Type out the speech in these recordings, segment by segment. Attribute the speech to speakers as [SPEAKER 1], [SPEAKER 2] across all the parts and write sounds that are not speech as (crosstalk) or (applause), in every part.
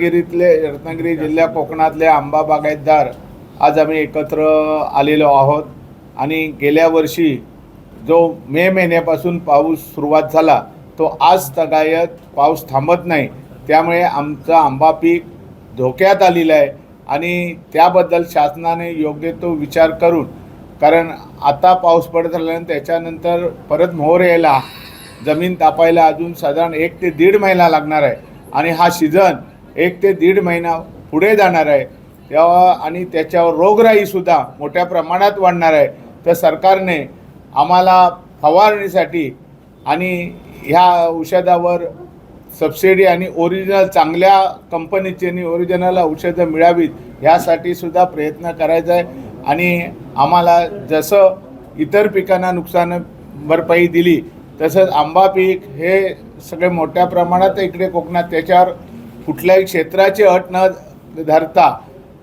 [SPEAKER 1] रत्नागिरीतले रत्नागिरी जिल्ह्या कोकणातले आंबा बागायतदार आज आम्ही एकत्र आलेलो आहोत. आणि गेल्या वर्षी जो मे महिन्यापासून पाऊस सुरुवात झाला तो आज तगायत पाऊस थांबत नाही. त्यामुळे आमचं आंबा पीक धोक्यात आलेलं आहे. आणि त्याबद्दल शासनाने योग्य तो विचार करून कारण आता पाऊस पडत राहिल्यानं त्याच्यानंतर परत मोहर यायला जमीन तापायला अजून साधारण एक ते दीड महिना लागणार आहे. आणि हा सीझन एक ते दीड महिना पुढे जाणार आहे. तेव्हा आणि त्याच्यावर रोगराईसुद्धा मोठ्या प्रमाणात वाढणार आहे. तर सरकारने आम्हाला फवारणीसाठी आणि ह्या औषधावर सबसिडी आणि ओरिजिनल चांगल्या कंपनीची आणि ओरिजिनल औषधं मिळावीत यासाठी सुद्धा प्रयत्न करायचा आहे. आणि आम्हाला जसं इतर पिकांना नुकसान भरपाई दिली तसंच आंबा पीक हे सगळे मोठ्या प्रमाणात इकडे कोकणात त्याच्यावर कुठल्याही क्षेत्राची अट न धरता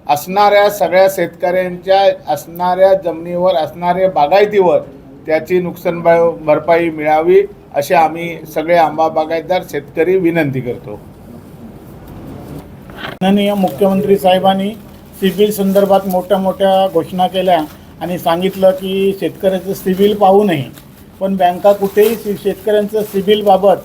[SPEAKER 1] असणाऱ्या सगळ्या शेतकऱ्यांच्या असणाऱ्या जमिनीवर असणाऱ्या बागायतीवर त्याची नुकसान भरपाई मिळावी असे आम्ही सगळे आंबा बागायतदार शेतकरी विनंती करतो.
[SPEAKER 2] माननीय मुख्यमंत्री साहेबांनी सिबिल संदर्भात मोठ्या मोठ्या घोषणा केल्या आणि सांगितलं की शेतकऱ्याचं सिबिल पाहू नये. पण बँका कुठेही शेतकऱ्यांचं सिबिलबाबत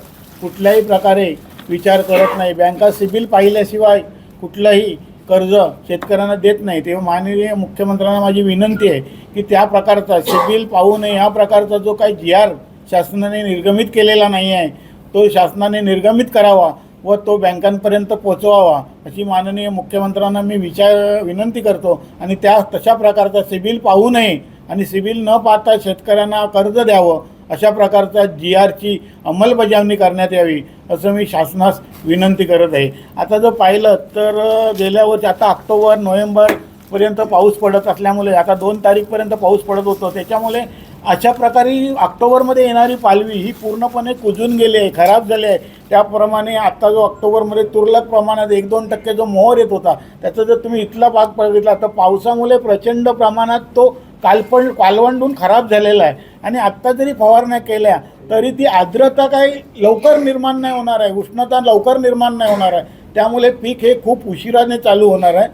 [SPEAKER 2] कुठल्याही प्रकारे विचार करत नाही. बँका सिबिल पाहिल्याशिवाय कुठलंही कर्ज शेतकऱ्यांना देत नाही. तेव्हा माननीय मुख्यमंत्र्यांना माझी विनंती आहे की त्या प्रकारचा सिबिल पाहू नये. ह्या प्रकारचा जो काही जी आर शासनाने निर्गमित केलेला नाही आहे तो शासनाने निर्गमित करावा व तो बँकांपर्यंत पोचवावा अशी माननीय मुख्यमंत्र्यांना मी विचार विनंती करतो. आणि त्या तशा प्रकारचा सिबिल पाहू नये. आणि सिबिल न पाहता शेतकऱ्यांना कर्ज द्यावं अशा प्रकारचा जी आरची अंमलबजावणी करण्यात यावी असं मी शासनास विनंती करत आहे. आता जर पाहिलं तर गेल्या वर्षी आता ऑक्टोबर नोव्हेंबरपर्यंत पाऊस पडत असल्यामुळे आता दोन तारीखपर्यंत पाऊस पडत होतो. त्याच्यामुळे अशा प्रकारे ऑक्टोबरमध्ये येणारी पालवी ही पूर्णपणे कुजून गेली आहे खराब झाली आहे. त्याप्रमाणे आत्ता जो ऑक्टोबरमध्ये तुरळक प्रमाणात एक दोन टक्के जो मोहर येत होता त्याचा जर तुम्ही इथला भाग बघितला तर पावसामुळे प्रचंड प्रमाणात तो कालपण कालवंडून खराब झालेला आहे. आणि आत्ता जरी फवारण्या केल्या तरी ती आर्द्रता काही लवकर निर्माण नाही होणार आहे. उष्णता लवकर निर्माण नाही होणार आहे. त्यामुळे पीक हे खूप उशिराने चालू होणार आहे.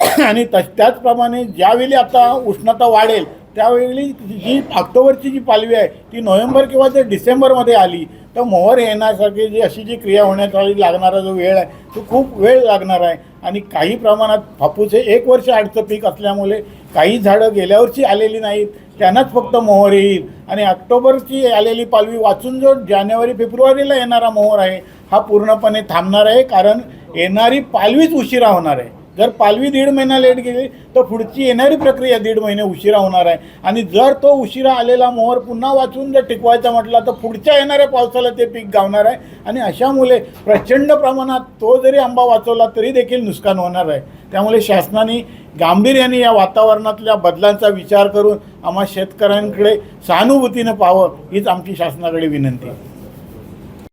[SPEAKER 2] (clears throat) आणि तस त्याचप्रमाणे ज्यावेळी आता उष्णता वाढेल त्यावेळी जी ऑक्टोबरची जी पालवी आहे ती नोव्हेंबर किंवा ते डिसेंबरमध्ये आली तर मोहर येण्यासारखी जी अशी जी क्रिया होण्यासाठी लागणारा जो वेळ आहे तो खूप वेळ लागणार आहे. आणि काही प्रमाणात हापूस हे एक वर्ष आडचं पीक असल्यामुळे काही झाडं गेल्या वर्षी आलेली नाहीत त्यांनाच फक्त मोहर येईल. आणि ऑक्टोबरची आलेली पालवी वाचून जो जानेवारी फेब्रुवारीला येणारा मोहर आहे हा पूर्णपणे थांबणार आहे कारण येणारी पालवीच उशिरा होणार आहे. जर पालवी दीड महिना लेट गेली तर पुढची येणारी प्रक्रिया दीड महिने उशिरा होणार आहे. आणि जर तो उशिरा आलेला मोहर पुन्हा वाचून जर टिकवायचा म्हटला तर पुढच्या येणाऱ्या पावसाला ते पीक गावणार आहे. आणि अशामुळे प्रचंड प्रमाणात तो जरी आंबा वाचवला तरी देखील नुकसान होणार आहे. त्यामुळे शासनाने गांभीर्याने या वातावरणातल्या बदलांचा विचार करून आम्हा शेतकऱ्यांकडे सहानुभूतीनं पाहावं हीच आमची शासनाकडे विनंती आहे.